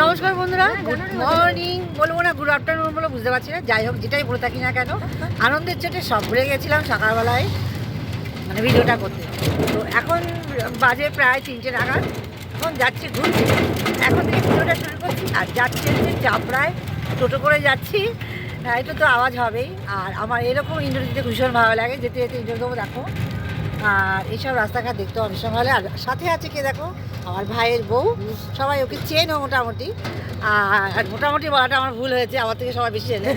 নমস্কার বন্ধুরা good morning বলব না গুড আফটারনুন বলে বুঝতে পারছি না যাই হোক যেটাই বলে থাকি না কেন আনন্দের চোটে সব ভুলে গেছিলাম সকালবেলায় মানে ভিডিওটা করতে। তো এখন বাজে প্রায় তিনটে নাগাদ এখন যাচ্ছি ঘুরতে। এখন থেকে ভিডিওটা শুরু করছি আর যাচ্ছি হচ্ছে চাপড়ায় টোটো করে যাচ্ছি। হ্যাঁ, একটু তো আওয়াজ হবেই আর আমার এরকম ইন্দ্রজিতে ভীষণ ভালো লাগে যেতে যেতে ইন্দ্রদেবো দেখো আর এইসব রাস্তাঘাট দেখতে অনেক সময় ভালো আর সাথে আছে কে দেখো? আমার ভাইয়ের বউ সবাই ওকে চেনো মোটামুটি। আর মোটামুটি বলাটা আমার ভুল হয়েছে আমার থেকে সবাই বেশি চেনে।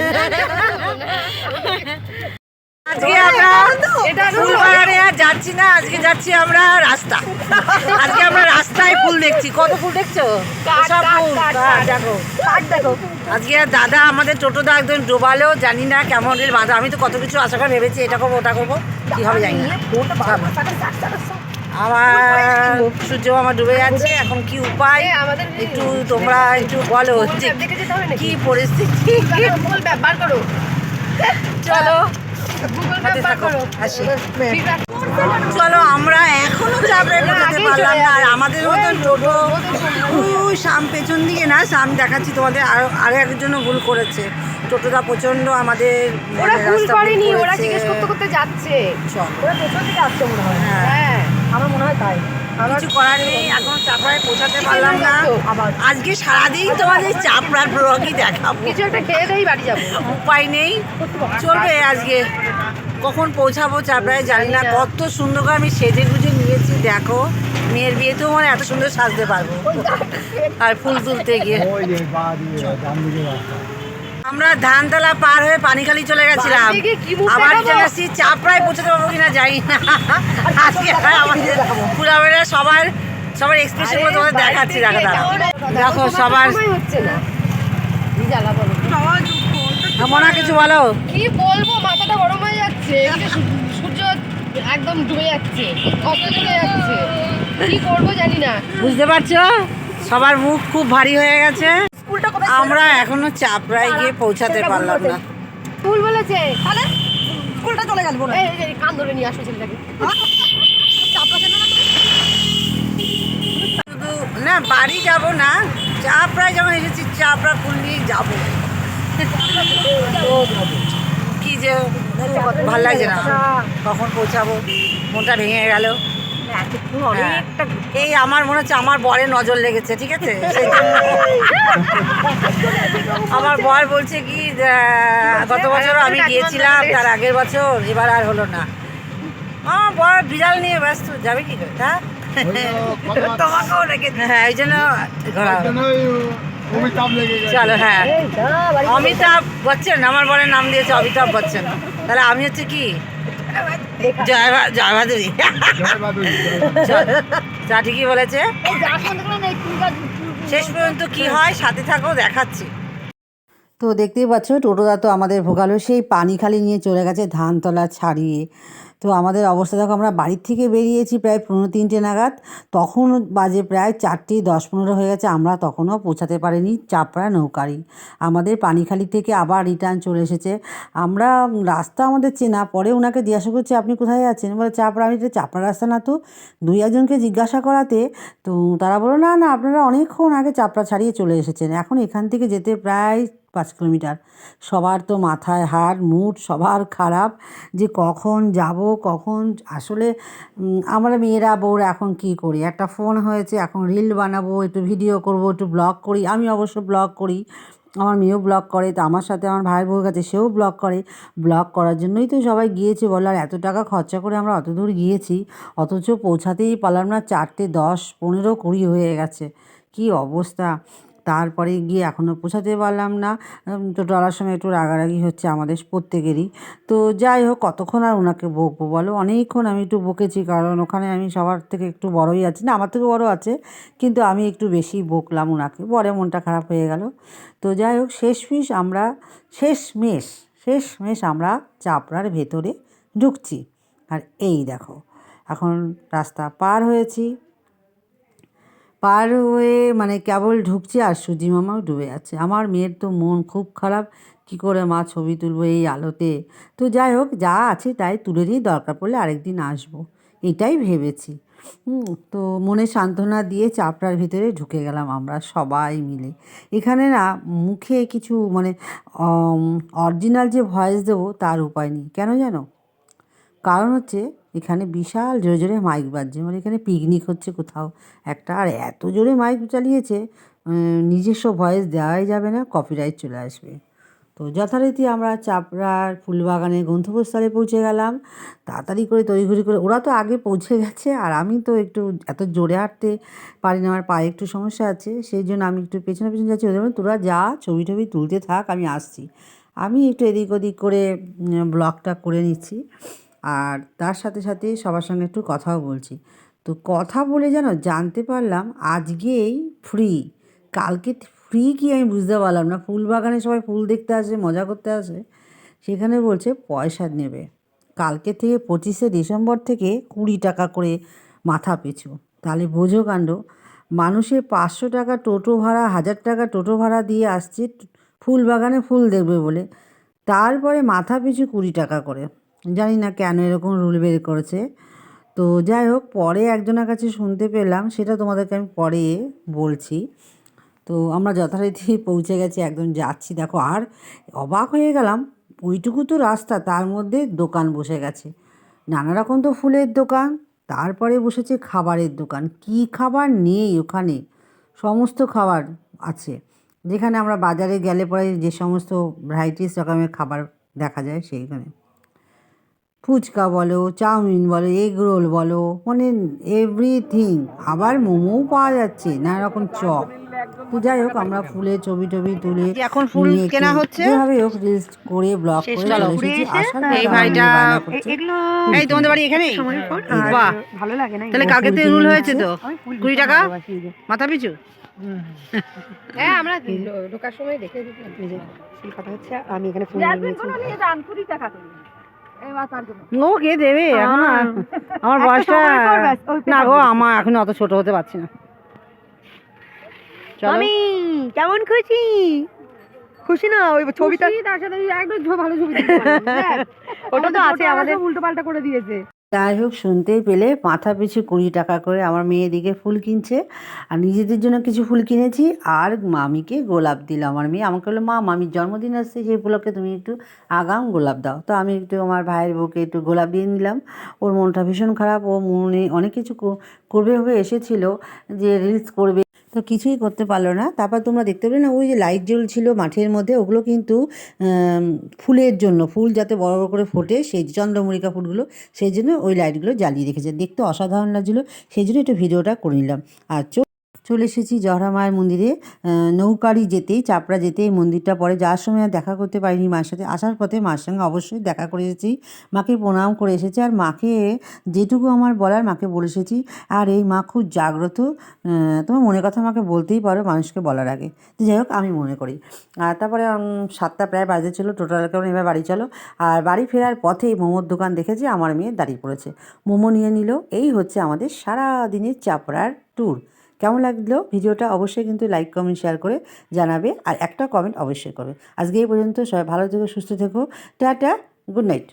আজকে আমরা যাচ্ছি না আজকে যাচ্ছি আমরা রাস্তা। আজকে আমরা রাস্তায় ফুল দেখছি। কত ফুল দেখছ? সব ফুল। হ্যাঁ, দেখো। দেখো। আজকে আর দাদা আমাদের টোটোদা একদম ডোবালো জানি না কেমন বাঁধা। আমি তো কত কিছু আশা করে ভেবেছি এটা করব ওটা করব কি হবে জানি না। আমার সূর্য আমার ডুবে যাচ্ছে এখন কি উপায়? একটু তোমরা একটু বলো যে কি পরিস্থিতি? বার করো। চলো। চলো আমরা এখনও চাপড়ে বোঝাতে পারলাম না আর আমাদের মতন টোটো। সাম পেছন দিকে না সাম দেখাচ্ছি তোমাদের। আরও আরও একজনও ভুল করেছে। টোটোটা প্রচণ্ড আমাদের ওরা মানে ভুল করেনি ওরা জিজ্ঞেস করতে করতে যাচ্ছে। ওরা পেছন থেকে আসছে মনে হয়। হ্যাঁ। আমার মনে হয় তাই। কিছু করার নেই এখন চাপড়ায় পৌঁছাতে পারলাম না। আজকে সারাদিন তোমাদের চাপড়ার ব্লগই দেখাবো। কিছু একটা খেয়ে দেই বাড়ি যাব। উপায় নেই। চলবে আজকে। কখন পৌঁছাবো চাপড়ায় জানি না। কত সুন্দর করে আমি সেজে গুজে নিয়েছি দেখো। মেয়ের বিয়েতেও মানে এত সুন্দর সাজতে পারব। আর ফুল তুলতে গিয়ে। আমরা ধানতলা পার হয়ে পানিখালি চলে গেছিলাম। আবার চলে আসছি চাপড়ায় পৌঁছাতে পারব কিনা জানি না। আজকে আমাদের পুরাবেলা সবার সবার এক্সপ্রেশনগুলো তোমাদের দেখাচ্ছি দেখো দেখো সবার মনে কিছু বলো। কি বলব মাথাটা গরম হয়ে যাচ্ছে। সূর্য একদম ডুবে যাচ্ছে কত চলে যাচ্ছে। কি করব জানি না। বুঝতে পারছ? সবার মুখ খুব ভারী হয়ে গেছে। আমরা এখনও চাপড়ায় গিয়ে পৌঁছাতে পারলাম না। ভুল বলেছে। তাহলে স্কুলটা চলে গেল এই এই, কান ধরে নিয়ে আসো ছেলেটাকে। শুধু না বাড়ি যাব না চাপড়ায় যখন এসেছি চাপড়া ফুল নিয়ে যাব। কি যে ভালো লাগছে না। কখন পৌঁছাবো? মনটা ভেঙে গেল। হ্যাঁ। এই আমার মনে হচ্ছে আমার বরের নজর লেগেছে ঠিক আছে? সেই জন্য আমার বর বলছে কি গত বছর আমি গিয়েছিলাম তার আগের বছর এবার আর হলো না। আমার বর বিড়াল নিয়ে ব্যস্ত যাবে কি করে তা তোমাকেও রেখে হ্যাঁ এই জন্য ঘোরা চলো হ্যাঁ। অমিতাভ বচ্চন আমার বরের নাম দিয়েছে অমিতাভ বচ্চন। তাহলে আমি হচ্ছে কি? জয় জয় ভাদুরী। যা ঠিকই বলেছে। শেষ পর্যন্ত কি হয় সাথে থাকো দেখাচ্ছি। তো দেখতেই পাচ্ছ টোটোদা তো আমাদের ভোগালো সেই পানি খালি নিয়ে চলে গেছে ধান ধানতলা ছাড়িয়ে। তো আমাদের অবস্থা দেখো, আমরা বাড়ির থেকে বেরিয়েছি প্রায় পনেরো তিনটে নাগাদ। তখন বাজে প্রায় চারটে দশ পনেরো হয়ে গেছে, আমরা তখনও পৌঁছাতে পারিনি, চাপড়া নৌকারি আমাদের পানিখালি থেকে আবার রিটার্ন চলে এসেছে। আমরা রাস্তা আমাদের চেনা, পরে ওনাকে জিজ্ঞাসা করছি, আপনি কোথায় আছেন? বলে, চাপড়া, আমি চাপড়া রাস্তা না তো। দুই একজনকে জিজ্ঞাসা করাতে, তো তারা বলল, না না, আপনারা অনেকক্ষণ আগে চাপড়া ছাড়িয়ে চলে এসেছেন। এখন এখান থেকে যেতে প্রায় পাঁচ কিলোমিটার। সবার তো মাথায় হাড়, মুড, সবার খারাপ যে কখন যাব, কখন আসলে আমরা মেয়েরা, বউরা এখন কি করি? একটা ফোন হয়েছে, এখন রিল বানাবো, একটু ভিডিও করব, একটু ব্লগ করি। আমি অবশ্য ব্লগ করি, আমার মেয়েও ব্লগ করে, তো আমার সাথে আমার ভাই বউ কাছে সেও ব্লগ করে। ব্লগ করার জন্যই তো সবাই গিয়েছে বলো, আর এত টাকা খরচা করে আমরা অত দূর গিয়েছি, অথচ পৌঁছাতেই পারলাম না, চারটে দশ, পনেরো, কুড়ি হয়ে গেছে। কি অবস্থা? তারপরে গিয়ে এখনও পৌঁছাতে পারলাম না। তো ডলার সময় একটু রাগারাগি হচ্ছে আমাদের প্রত্যেকেরই। তো যাই হোক, কতক্ষণ আর ওনাকে বকবো বলো? অনেকক্ষণ আমি একটু বকেছি, কারণ ওখানে আমি সবার থেকে একটু বড়ই আছি। না, আমার থেকে বড় আছে, কিন্তু আমি একটু বেশি বকলাম ওনাকে। পরে মনটা খারাপ হয়ে গেল। তো যাই হোক শেষ পিস আমরা শেষ মেশ শেষ মেশ আমরা চাপড়ার ভেতরে ঢুকছি। আর এই দেখো, এখন রাস্তা পার হয়েছি। পার হয়ে মানে কেবল ঢুকছে আর সুজি মামাও ডুবে যাচ্ছে আমার মেয়ের তো মন খুব খারাপ। কি করে মা ছবি তুলবো এই আলোতে? তো যাই হোক, যা আছে তাই তুলে নিয়ে দরকার পড়লে আরেকদিন আসব। এটাই ভেবেছি। তো মনে সান্ত্বনা দিয়ে চাপড়ার ভিতরে ঢুকে গেলাম আমরা সবাই মিলে। এখানে না মুখে কিছু মানে অরিজিনাল যে ভয়েস দেবো তার উপায় নেই। কেন জানো? কারণ হচ্ছে এখানে বিশাল জোরে জোরে মাইক বাজছে। মানে এখানে পিকনিক হচ্ছে কোথাও একটা। আর এত জোরে মাইক চালিয়েছে নিজস্ব ভয়েস দেওয়াই যাবে না কপিরাইট চলে আসবে। তো যথারীতি আমরা চাপড়ার ফুলবাগানের গন্তব্যস্থলে পৌঁছে গেলাম। তাড়াতাড়ি করে তড়িঘড়ি করে, ওরা তো আগে পৌঁছে গেছে, আর আমি তো একটু এত জোরে হাঁটতে পারি না, আমার পায়ে একটু সমস্যা আছে, সেই জন্য আমি একটু পেছনে পেছনে যাচ্ছি। ওদের তোরা যা, ছবি টবি তুলতে থাক, আমি আসছি। আমি একটু এদিক ওদিক করে ব্লগটা করে নিচ্ছি। আর তার সাথে সাথে সবার সঙ্গে একটু কথাও বলছি। তো কথা বলে যেন জানতে পারলাম আজকেই ফ্রি কালকে ফ্রি কি আমি বুঝতে পারলাম না। ফুল বাগানে সবাই ফুল দেখতে আসে, মজা করতে আসে। সেখানে বলছে পয়সা নেবে। কালকে থেকে পঁচিশে ডিসেম্বর থেকে কুড়ি টাকা করে মাথা পিছু। তাহলে বোঝো কাণ্ড, মানুষের পাঁচশো টাকা টোটো ভাড়া, হাজার টাকা টোটো ভাড়া দিয়ে আসছে, ফুল বাগানে ফুল দেখবে বলে। তারপরে মাথা পিছু কুড়ি টাকা করে। জানি না কেন এরকম রুল বের করেছে। তো যাই হোক, পরে একজনের কাছে শুনতে পেলাম, সেটা তোমাদেরকে আমি পরে বলছি। তো আমরা যথারীতি পৌঁছে গেছি, একদম যাচ্ছি। দেখো, আর অবাক হয়ে গেলাম, ওইটুকু তো রাস্তা, তার মধ্যে দোকান বসে গেছে। নানা রকম তো ফুলের দোকান, তারপরে বসেছে খাবারের দোকান। কি খাবার নেই ওখানে? সমস্ত খাবার আছে। যেখানে আমরা বাজারে গেলে পরে যে সমস্ত ভ্যারাইটিস রকমের খাবার দেখা যায় সেইখানে। ফুচকা বলো চাউমিন বলো এগ রোল বলো মানে এভরিথিং আবার মোমোও পাওয়া যাচ্ছে নানা রকম চপ তো যাই হোক আমরা ফুলের ছবি টবি তুলে এখন ফুল কেনা হচ্ছে? যেভাবে হোক রিলস করে ব্লগ করে চলে এসেছি এসে এই ভাইটা। এই তোমাদের বাড়ি এখানেই আর বাহ ভালো লাগে না তাহলে কালকে তো রুল হয়েছে তো কুড়ি টাকা মাথা পিছু হ্যাঁ আমরা ঢোকার সময় দেখে কথা হচ্ছে আমি এখানে ফুল নিয়ে নিয়েছি ও কে দেবে? এখন আমার বয়সটা না গো আমার এখন অত ছোট হতে পারছি না। আমি কেমন খুশি? খুশি না? ওই ছবিটা তার সাথে একদম ভালো ছবি। ওটা তো আছে আমাদের। উল্টো পাল্টা করে দিয়েছে। যাই হোক, শুনতেই পেলে মাথা পিছু কুড়ি টাকা করে আমার মেয়ে দিকে ফুল কিনছে। আর নিজেদের জন্য কিছু ফুল কিনেছি। আর মামিকে গোলাপ দিলাম আমার মেয়ে। আমাকে বলল, মা, মামির জন্মদিন আসছে, সেই উপলক্ষে তুমি একটু আগাম গোলাপ দাও। তো আমি একটু আমার ভাইয়ের বউকে একটু গোলাপ দিয়ে নিলাম। ওর মনটা ভীষণ খারাপ। ও মনে অনেক কিছু করবে, হয়ে এসেছিল যে রিলস করবে। তো কিছুই করতে পারল না। তারপর তোমরা দেখতে পেলে না, ওই যে লাইট জ্বলছিল মাঠের মধ্যে, ওগুলো কিন্তু ফুলের জন্য, ফুল যাতে বড় বড় করে ফোটে, সেই চন্দ্রমল্লিকা ফুলগুলো, সেই জন্য ওই লাইটগুলো জ্বালিয়ে রেখেছে। দেখতে অসাধারণ লাগছিল, সেই জন্য একটু ভিডিওটা করে নিলাম। আর চলে এসেছি জহরা মায়ের মন্দিরে নৌকারি যেতেই চাপড়া যেতেই মন্দিরটা পরে। যাওয়ার সময় আর দেখা করতে পারিনি মায়ের সাথে। আসার পথে মার সঙ্গে অবশ্যই দেখা করে এসেছি। মাকে প্রণাম করে এসেছি। আর মাকে যেটুকু আমার বলার মাকে বলে এসেছি। আর এই মা খুব জাগ্রত। তোমার মনের কথা আমাকে বলতেই পারো মানুষকে বলার আগে। তো যাই হোক, আমি মনে করি। আর তারপরে সাতটা প্রায় বাজে ছিল। টোটাল কেমন এবার বাড়ি চলো। আর বাড়ি ফেরার পথেই মোমোর দোকান দেখেছি। আমার মেয়ে দাঁড়িয়ে পড়েছে। মোমো নিয়ে নিল। এই হচ্ছে আমাদের সারা দিনের চাপড়ার ট্যুর কেমন লাগল? ভিডিওটা অবশ্যই কিন্তু লাইক কমেন্ট শেয়ার করে জানাবে আর একটা কমেন্ট অবশ্যই করবে। আজকে এই পর্যন্ত সবাই ভালো থেকো, সুস্থ থেকো। Tata good night